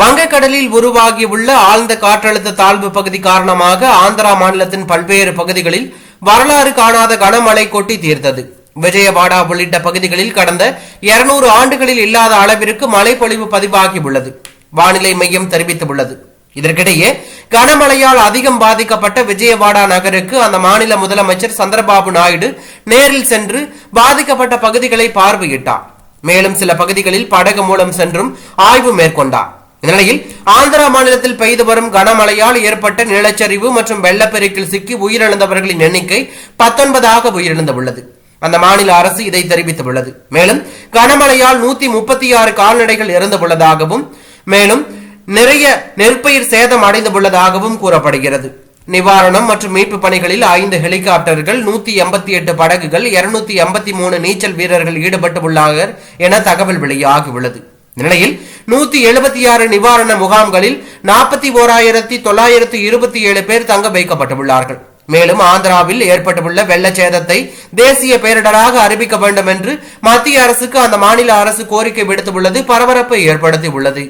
வங்கக்கடலில் உருவாகியுள்ள ஆழ்ந்த காற்றழுத்த தாழ்வு பகுதி காரணமாக ஆந்திரா மாநிலத்தின் பல்வேறு பகுதிகளில் வரலாறு காணாத கனமழை கொட்டி தீர்த்தது. விஜயவாடா உள்ளிட்ட பகுதிகளில் கடந்த 200 ஆண்டுகளில் இல்லாத அளவிற்கு மழைப்பொழிவு பதிவாகியுள்ளது. வானிலை மையம் தெரிவித்துள்ளது. இதற்கிடையே கனமழையால் அதிகம் பாதிக்கப்பட்ட விஜயவாடா நகருக்கு அந்த மாநில முதலமைச்சர் சந்திரபாபு நாயுடு நேரில் சென்று பாதிக்கப்பட்ட பகுதிகளை பார்வையிட்டார். மேலும் சில பகுதிகளில் படகு மூலம் சென்றும் ஆய்வு மேற்கொண்டார். இந்நிலையில் ஆந்திரா மாநிலத்தில் பெய்து வரும் கனமழையால் ஏற்பட்ட நிலச்சரிவு மற்றும் வெள்ளப்பெருக்கில் சிக்கி உயிரிழந்தவர்களின் எண்ணிக்கை பத்தொன்பதாக உயிரிழந்துள்ளது. அந்த மாநில அரசு இதை தெரிவித்துள்ளது. மேலும் கனமழையால் நூத்தி முப்பத்தி ஆறு கால்நடைகள் இறந்துள்ளதாகவும் மேலும் நிறைய நெற்பயிர் சேதம் அடைந்துள்ளதாகவும் கூறப்படுகிறது. நிவாரணம் மற்றும் மீட்பு பணிகளில் ஐந்து ஹெலிகாப்டர்கள் நூத்தி எண்பத்தி எட்டு படகுகள் இருநூத்தி எண்பத்தி மூணு நீச்சல் வீரர்கள் ஈடுபட்டுள்ளார்கள் என தகவல் வெளியாகியுள்ளது. நிலையில் நூத்தி எழுபத்தி ஆறு நிவாரண முகாம்களில் நாற்பத்தி ஓராயிரத்தி தொள்ளாயிரத்தி இருபத்தி ஏழு பேர் தங்க வைக்கப்பட்டுள்ளார்கள். மேலும் ஆந்திராவில் ஏற்பட்டுள்ள வெள்ளச்சேதத்தை தேசிய பேரிடராக அறிவிக்க வேண்டும் என்று மத்திய அரசுக்கு அந்த மாநில அரசு கோரிக்கை விடுத்துள்ளது. பரபரப்பை ஏற்படுத்தியுள்ளது.